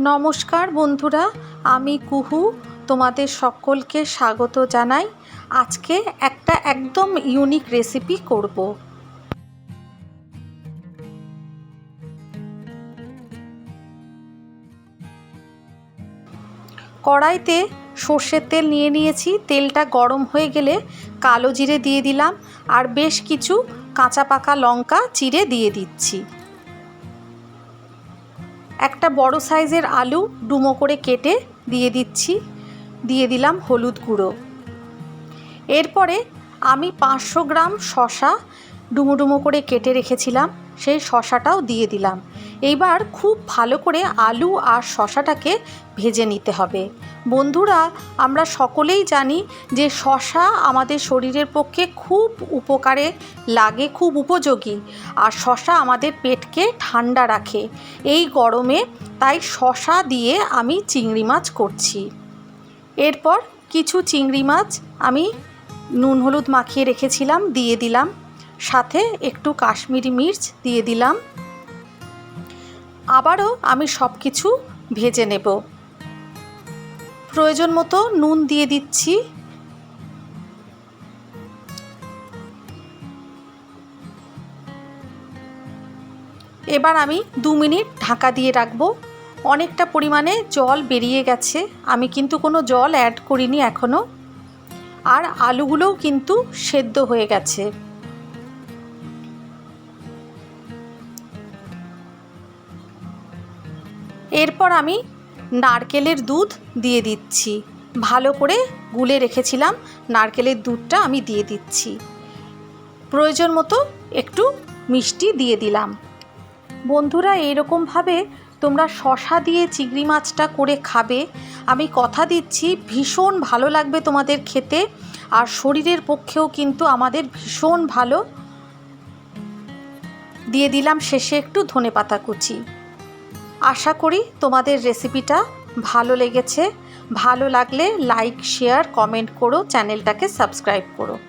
নমস্কার বন্ধুরা, আমি কুহু, তোমাদের সকলকে স্বাগত জানাই। আজকে একটা একদম ইউনিক রেসিপি করব। কড়াইতে সর্ষের তেল নিয়ে নিয়েছি। তেলটা গরম হয়ে গেলে কালো জিরে দিয়ে দিলাম। আর বেশ কিছু কাঁচা পাকা লঙ্কা চিড়ে দিয়ে দিচ্ছি। একটা বড় সাইজের আলু ডুমো করে কেটে দিয়ে দিচ্ছি। দিয়ে দিলাম হলুদ গুঁড়ো। এরপরে আমি পাঁচশো গ্রাম শশা ডুমো ডুমো করে কেটে রেখেছিলাম। সেই শশাটাও দিয়ে দিলাম। এইবার খুব ভালো করে আলু আর শশাটাকে ভেজে নিতে হবে। বন্ধুরা, আমরা সকলেই জানি যে শশা আমাদের শরীরের পক্ষে খুব উপকারে লাগে, খুব উপযোগী। আর শশা আমাদের পেটকে ঠান্ডা রাখে। এই গরমে তাই শশা দিয়ে আমি চিংড়ি মাছ করছি। এরপর কিছু চিংড়ি মাছ আমি নুন হলুদ মাখিয়ে রেখেছিলাম, দিয়ে দিলাম। সাথে একটু কাশ্মীরি মির্চ দিয়ে দিলাম। আবারও আমি সব কিছু ভেজে নেব। প্রয়োজন মতো নুন দিয়ে দিচ্ছি। এবার আমি দু মিনিট ঢাকা দিয়ে রাখব। অনেকটা পরিমাণে জল বেরিয়ে গেছে। আমি কিন্তু কোনো জল অ্যাড করিনি এখনও আর আলুগুলোও কিন্তু সেদ্ধ হয়ে গেছে। এরপর আমি নারকেলের দুধ দিয়ে দিচ্ছি। ভালো করে গুলে রেখেছিলাম, নারকেলের দুধটা আমি দিয়ে দিচ্ছি। প্রয়োজন মতো একটু মিষ্টি দিয়ে দিলাম। বন্ধুরা, এইরকমভাবে তোমরা শশা দিয়ে চিংড়ি মাছটা করে খাবে। আমি কথা দিচ্ছি, ভীষণ ভালো লাগবে তোমাদের খেতে। আর শরীরের পক্ষেও কিন্তু আমাদের ভীষণ ভালো। দিয়ে দিলাম শেষে একটু ধনে পাতা কুচি। আশা করি তোমাদের রেসিপিটা ভালো লেগেছে। ভালো লাগলে লাইক শেয়ার কমেন্ট করো চ্যানেলটাকে সাবস্ক্রাইব করো।